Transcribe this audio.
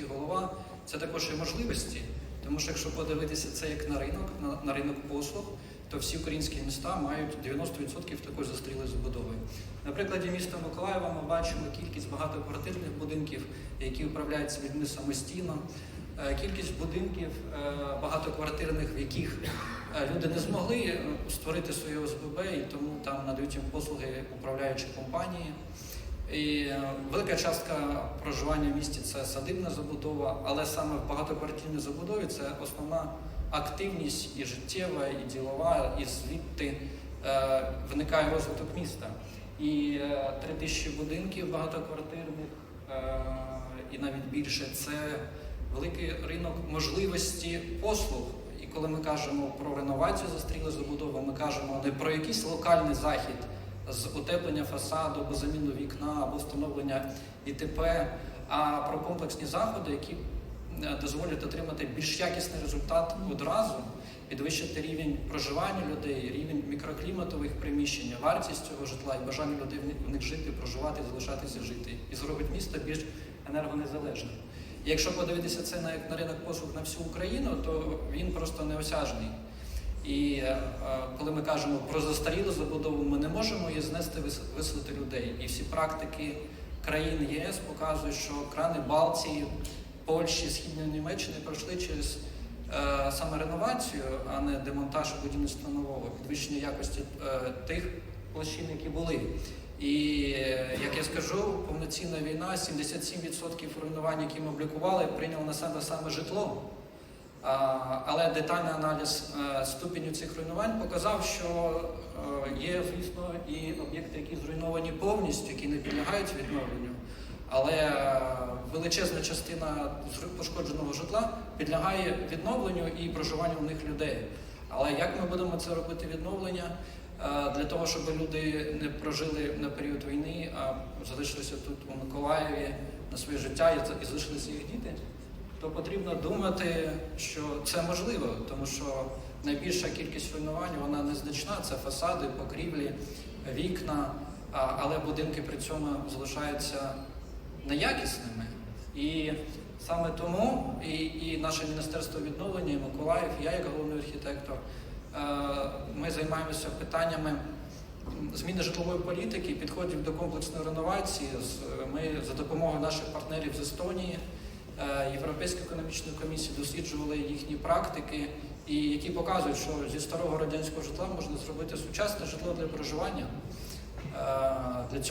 міський голова, це також і можливості. Тому що якщо подивитися це як на ринок, на, на ринок послуг, то всі українські міста мають 90% також зустріли забудови. На прикладі міста Миколаєва ми бачимо кількість багатоквартирних будинків, які управляються людьми самостійно. Е, Кількість будинків е, багатоквартирних, в яких е, люди не змогли створити своє ОСББ, і тому там надають їм послуги управляючі компанії. І е, велика частка проживання в місті це садибна забудова, але саме в багатоквартирній забудові це основна активність і життєва, і ділова, і звідти е, виникає розвиток міста. І е, три тисячі будинків багатоквартирних е, і навіть більше це великий ринок можливості послуг. І коли ми кажемо про реновацію застрілої забудови, ми кажемо не про якийсь локальний захід з утеплення фасаду або заміну вікна або встановлення ІТП, а про комплексні заходи, які е, дозволять отримати більш якісний результат одразу, підвищити рівень проживання людей, рівень мікрокліматових приміщень, вартість цього житла і бажання людей в них- жити, проживати, залишатися жити, і зробить місто більш енергонезалежним. І якщо подивитися це на, на ринок послуг на всю Україну, то він просто неосяжний. І е, е, коли ми кажемо про застарілу забудову, ми не можемо її знести, вис- виселити людей. І всі практики країн ЄС показують, що крани Балтії, Польщі, Східної Німеччини пройшли через е, саме реновацію, а не демонтаж і будівництво нового, підвищення якості тих площин, які були. І як я скажу, повноцінна війна, 77% руйнувань, які ми облікували, прийняли на себе саме житло. Але детальний аналіз е, ступеню цих руйнувань показав, що е, є, звісно, і об'єкти, які зруйновані повністю, які не підлягають відновленню. Але е, величезна частина пошкодженого житла підлягає відновленню і проживанню в них людей. Але як ми будемо це робити відновлення для того, щоб люди не прожили на період війни, а залишилися тут у Миколаєві на своє життя і залишилися їх діти? То потрібно думати, що це можливо, тому що найбільша кількість руйнувань вона незначна. Це фасади, покрівлі, вікна, але будинки при цьому залишаються неякісними. І саме тому і, і наше міністерство відновлення, і Миколаїв, я як головний архітектор, е, ми займаємося питаннями зміни житлової політики, підходів до комплексної реновації. Ми за допомогою наших партнерів з Естонії. Е, Європейської економічної комісії досліджували їхні практики, і які показують, що зі старого радянського житла можна зробити сучасне житло для проживання. Е, Для цього